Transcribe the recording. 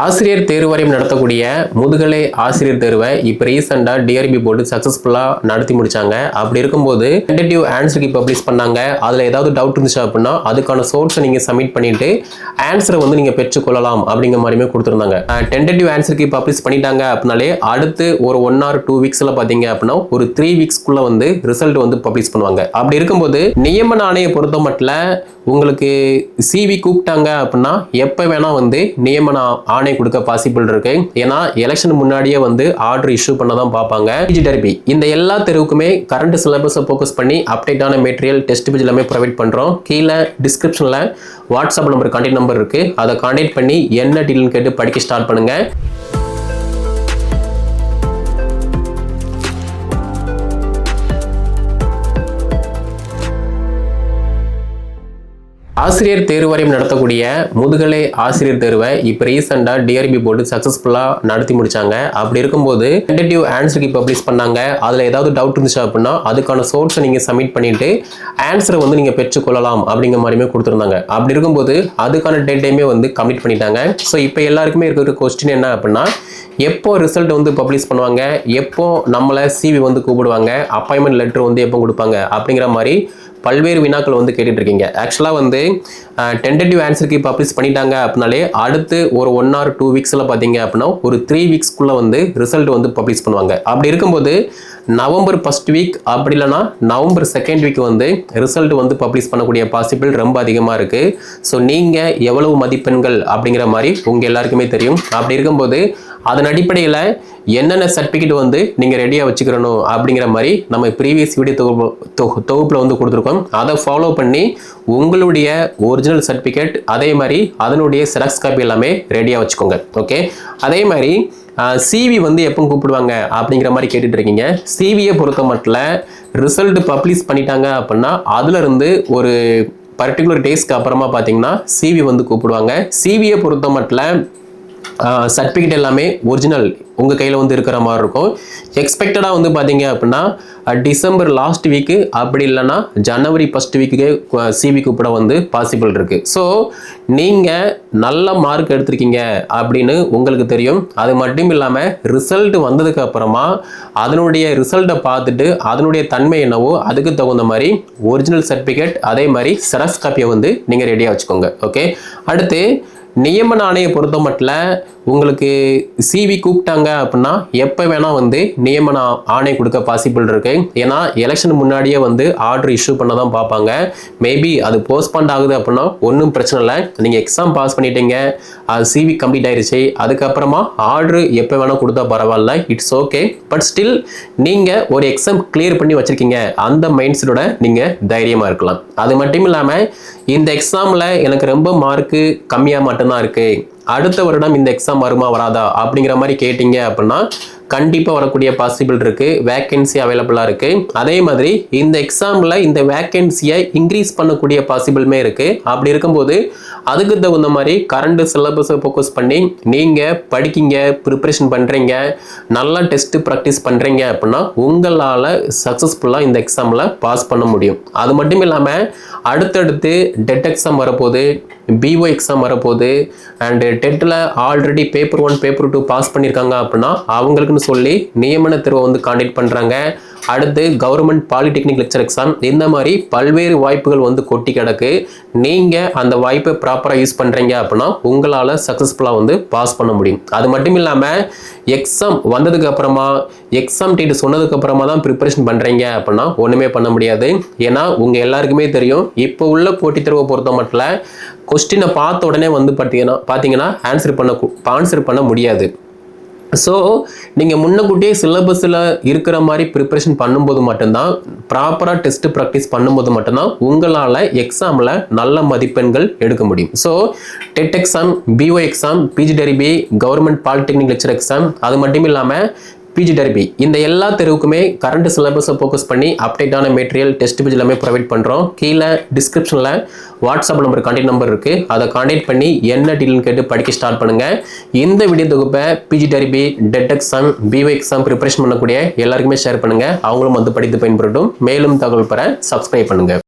ஆசிரியர் தேர்வு வரையும் நடத்தக்கூடிய முதுகலை ஆசிரியர் தேர்வை இப்போ ரீசெண்டாக டிஆர்பி போர்டு சக்ஸஸ்ஃபுல்லாக நடத்தி முடிச்சாங்க. அப்படி இருக்கும்போது டென்டேட்டிவ் ஆன்சருக்கு பப்ளிஷ் பண்ணாங்க. அதில் ஏதாவது டவுட் இருந்துச்சு அப்படின்னா அதுக்கான சோர்ஸை நீங்கள் சப்மிட் பண்ணிட்டு ஆன்சரை வந்து நீங்கள் பெற்றுக்கொள்ளலாம் அப்படிங்கிற மாதிரியுமே கொடுத்துருந்தாங்க. டென்டேட்டிவ் ஆன்சருக்கு பப்ளிஷ் பண்ணிட்டாங்க அப்படின்னாலே அடுத்து ஒரு ஒன் ஆர் டூ வீக்ஸில் பார்த்தீங்க அப்படின்னா ஒரு த்ரீ வீக்ஸ்க்குள்ளே வந்து ரிசல்ட் வந்து பப்ளிஷ் பண்ணுவாங்க. அப்படி இருக்கும்போது நியமன ஆணையை பொறுத்த மட்டும் உங்களுக்கு சிவி கூப்பிட்டாங்க அப்படின்னா எப்போ வேணால் வந்து நியமன ஆணை கொடுக்க பாசிபிள் இருக்கு. ஏன்னா எலெக்ஷன் முன்னாடியே வந்து ஆர்டர் இஷ்யூ பண்ண தான் பார்ப்பாங்க டிஜிடர்பி இந்த எல்லா தெருவுக்குமே கரண்ட் சிலபஸை ஃபோக்கஸ் பண்ணி அப்டேட்டான மெட்டீரியல் டெஸ்ட் பேஜ் எல்லாமே ப்ரொவைட் பண்ணுறோம் கீழே டிஸ்கிரிப்ஷனில் வாட்ஸ்அப் நம்பர் கான்டாக்ட் நம்பர் இருக்குது அதை கான்டாக்ட் பண்ணி என்ன டீல்னு கேட்டு படிக்க ஸ்டார்ட் பண்ணுங்கள் ஆசிரியர் தேர்வு வரையும் நடத்தக்கூடிய முதுகலை ஆசிரியர் தேர்வை இப்போ ரீசெண்டாக டிஆர்பி போர்டு சக்ஸஸ்ஃபுல்லாக நடத்தி முடிச்சாங்க. அப்படி இருக்கும்போது டென்டேட்டிவ் ஆன்சருக்கு பப்ளிஷ் பண்ணாங்க. அதில் ஏதாவது டவுட் இருந்துச்சு அப்படின்னா அதுக்கான சோர்ஸை நீங்கள் சப்மிட் பண்ணிட்டு ஆன்சரை வந்து நீங்கள் பெற்றுக்கொள்ளலாம் அப்படிங்கிற மாதிரியுமே கொடுத்துருந்தாங்க. அப்படி இருக்கும்போது அதுக்கான டேட் டைமே வந்து கம்ப்ளீட் பண்ணிட்டாங்க. ஸோ இப்போ எல்லாருக்குமே இருக்கிற கொஸ்டின் என்ன அப்படின்னா எப்போ ரிசல்ட் வந்து பப்ளிஷ் பண்ணுவாங்க? எப்போ நம்மளை சிவி வந்து கூப்பிடுவாங்க? அப்பாயின்மெண்ட் லெட்டர் வந்து எப்போ கொடுப்பாங்க? அப்படிங்கிற மாதிரி பல்வேறு வினாக்கள் வந்து கேட்டுட்டு இருக்கீங்க ஆக்சுவலாக வந்து டென்டேட்டிவ் ஆன்சருக்கு பப்ளிஷ் பண்ணிட்டாங்க அப்படின்னாலே அடுத்து ஒரு ஒன் ஆர் டூ வீக்ஸில் பார்த்தீங்க அப்படின்னா ஒரு த்ரீ வீக்ஸ்க்குள்ளே வந்து ரிசல்ட் வந்து பப்ளிஷ் பண்ணுவாங்க. அப்படி இருக்கும்போது நவம்பர் ஃபர்ஸ்ட் வீக் அப்படி இல்லைன்னா நவம்பர் செகண்ட் வீக் வந்து ரிசல்ட் வந்து பப்ளிஷ் பண்ணக்கூடிய பாசிபிள் ரொம்ப அதிகமாக இருக்குது ஸோ நீங்கள் எவ்வளவு மதிப்பெண்கள் அப்படிங்கிற மாதிரி உங்கள் எல்லாருக்குமே தெரியும். அப்படி இருக்கும்போது அதன் அடிப்படையில் என்னென்ன சர்டிஃபிகேட் வந்து நீங்கள் ரெடியாக வச்சுக்கிறணும் அப்படிங்கிற மாதிரி நம்ம ப்ரீவியஸ் வீடியோ தொகுப்பு தொகு தொகுப்பில் வந்து கொடுத்துருக்கோம். அதை ஃபாலோ பண்ணி உங்களுடைய ஒரிஜினல் சர்டிஃபிகேட் அதே மாதிரி அதனுடைய செராக்ஸ் காப்பி எல்லாமே ரெடியாக வச்சுக்கோங்க. ஓகே அதே மாதிரி சிவி வந்து எப்போ கூப்பிடுவாங்க அப்படிங்கிற மாதிரி கேட்டுட்டு இருக்கீங்க சிவியை பொறுத்த மட்டும் ரிசல்ட் பப்ளிஷ் பண்ணிட்டாங்க அப்படின்னா அதுலேருந்து ஒரு பர்டிகுலர் டேஸ்க்கு அப்புறமா பார்த்தீங்கன்னா சிவி வந்து கூப்பிடுவாங்க. சிவியை பொறுத்த மட்டும் சர்டிஃபிகேட் எல்லாமே ஒரிஜினல் உங்கள் கையில் வந்து இருக்கிற மாதிரி இருக்கும். எக்ஸ்பெக்டடாக வந்து பார்த்தீங்க அப்படின்னா டிசம்பர் லாஸ்ட் வீக்கு அப்படி இல்லைன்னா ஜனவரி ஃபஸ்ட் வீக்குக்கே சிவி கூப்பிட வந்து பாசிபிள் இருக்குது ஸோ நீங்கள் நல்ல மார்க் எடுத்திருக்கீங்க அப்படின்னு உங்களுக்கு தெரியும். அது மட்டும் இல்லாமல் ரிசல்ட் வந்ததுக்கு அப்புறமா அதனுடைய ரிசல்ட்டை பார்த்துட்டு அதனுடைய தன்மை என்னவோ அதுக்கு தகுந்த மாதிரி ஒரிஜினல் சர்டிஃபிகேட் அதே மாதிரி செரஸ் காப்பியை வந்து நீங்கள் ரெடியாக வச்சுக்கோங்க. ஓகே அடுத்து நியமன ஆணையை பொறுத்த மட்டும் உங்களுக்கு சிவி கூப்பிட்டாங்க அப்படின்னா எப்போ வேணால் வந்து நியமன ஆணை கொடுக்க பாசிபிள் இருக்கு. ஏன்னா எலெக்ஷன் முன்னாடியே வந்து ஆர்டர் இஷ்யூ பண்ண தான் பார்ப்பாங்க மேபி அது போஸ்ட்பாண்ட் ஆகுது அப்படின்னா ஒன்றும் பிரச்சனை இல்லை. நீங்கள் எக்ஸாம் பாஸ் பண்ணிட்டீங்க. அது சிவி கம்ப்ளீட் ஆயிடுச்சு அதுக்கப்புறமா ஆர்டர் எப்போ வேணால் கொடுத்தா பரவாயில்ல. இட்ஸ் ஓகே பட் ஸ்டில் நீங்கள் ஒரு எக்ஸாம் கிளியர் பண்ணி வச்சுருக்கீங்க அந்த மைண்ட் செட்டோட நீங்கள் தைரியமாக இருக்கலாம். அது மட்டும் இல்லாமல் இந்த எக்ஸாமில் எனக்கு ரொம்ப மார்க்கு கம்மியாக மட்டும்தான் இருக்குது அடுத்த வருடம் இந்த எக்ஸாம் வருமா வராதா அப்படிங்கிற மாதிரி கேட்டிங்க அப்படின்னா கண்டிப்பாக வரக்கூடிய பாசிபிள் இருக்குது வேக்கன்சி அவைலபிளாக இருக்குது அதே மாதிரி இந்த எக்ஸாமில் இந்த வேக்கன்சியை இன்க்ரீஸ் பண்ணக்கூடிய பாசிபிளுமே இருக்குது அப்படி இருக்கும்போது அதுக்கு தகுந்த மாதிரி கரண்ட் சிலபஸை ஃபோக்கஸ் பண்ணி நீங்கள் படிக்கிங்க ப்ரிப்ரேஷன் பண்ணுறீங்க நல்லா டெஸ்ட்டு ப்ராக்டிஸ் பண்ணுறீங்க அப்படின்னா உங்களால் சக்ஸஸ்ஃபுல்லாக இந்த எக்ஸாமில் பாஸ் பண்ண முடியும். அது மட்டும் இல்லாமல் அடுத்தடுத்து டெட் எக்ஸாம் வரப்போகுது. பிஓ எக்ஸாம் வரப்போகுது. And டெட்டில் already paper one paper two pass பண்ணியிருக்காங்க அப்படின்னா அவங்களுக்குன்னு சொல்லி நியமன தேர்வை வந்து காண்டக்ட் பண்ணுறாங்க அடுத்து கவர்மெண்ட் பாலிடெக்னிக் லெக்சர் எக்ஸாம் இந்த மாதிரி பல்வேறு வாய்ப்புகள் வந்து கொட்டி கிடக்கு. நீங்கள் அந்த வாய்ப்பை ப்ராப்பராக யூஸ் பண்ணுறீங்க அப்படின்னா உங்களால் சக்ஸஸ்ஃபுல்லாக வந்து பாஸ் பண்ண முடியும். அது மட்டும் இல்லாமல் எக்ஸாம் வந்ததுக்கு அப்புறமா எக்ஸாம் டேட் சொன்னதுக்கு அப்புறமா தான் ப்ரிப்பரேஷன் பண்ணுறீங்க அப்படின்னா ஒன்றுமே பண்ண முடியாது. ஏன்னா உங்கள் எல்லாருக்குமே தெரியும் இப்போ உள்ள போட்டித் தேர்வை பொறுத்த மட்டும் கொஸ்டினை பார்த்த உடனே வந்து பார்த்தீங்கன்னா பார்த்தீங்கன்னா ஆன்சர் பண்ண ஆன்சர் பண்ண முடியாது. ஸோ நீங்கள் முன்னக்கூட்டியே சிலபஸில் இருக்கிற மாதிரி ப்ரிப்ரேஷன் பண்ணும்போது மட்டும்தான் ப்ராப்பராக டெஸ்ட் ப்ராக்டிஸ் பண்ணும்போது மட்டும்தான் உங்களால் எக்ஸாமில் நல்ல மதிப்பெண்கள் எடுக்க முடியும். So TET exam PO exam PG TRB government polytechnic lecturer exam அது மட்டும் இல்லாமல் பிஜி டெரபி இந்த எல்லா தெருவுக்குமே கரண்ட் சிலபஸை ஃபோக்கஸ் பண்ணி அப்டேட்டான மெட்டீரியல் டெஸ்ட் பேஜ் எல்லாமே ப்ரொவைட் பண்ணுறோம் கீழே டிஸ்கிரிப்ஷனில் வாட்ஸ்அப் நம்பர் கான்டாக்ட் நம்பர் இருக்குது அதை கான்டாக்ட் பண்ணி என்ன டீல்னு கேட்டு படிக்க ஸ்டார்ட் பண்ணுங்கள் இந்த வீடியோ தொகுப்பை PG TRB TET exam PO exam preparation பண்ணக்கூடிய எல்லாருக்குமே ஷேர் பண்ணுங்கள் அவங்களும் வந்து படித்து பயன்படுத்தும் மேலும் தகவல் பெற சப்ஸ்கிரைப் பண்ணுங்கள்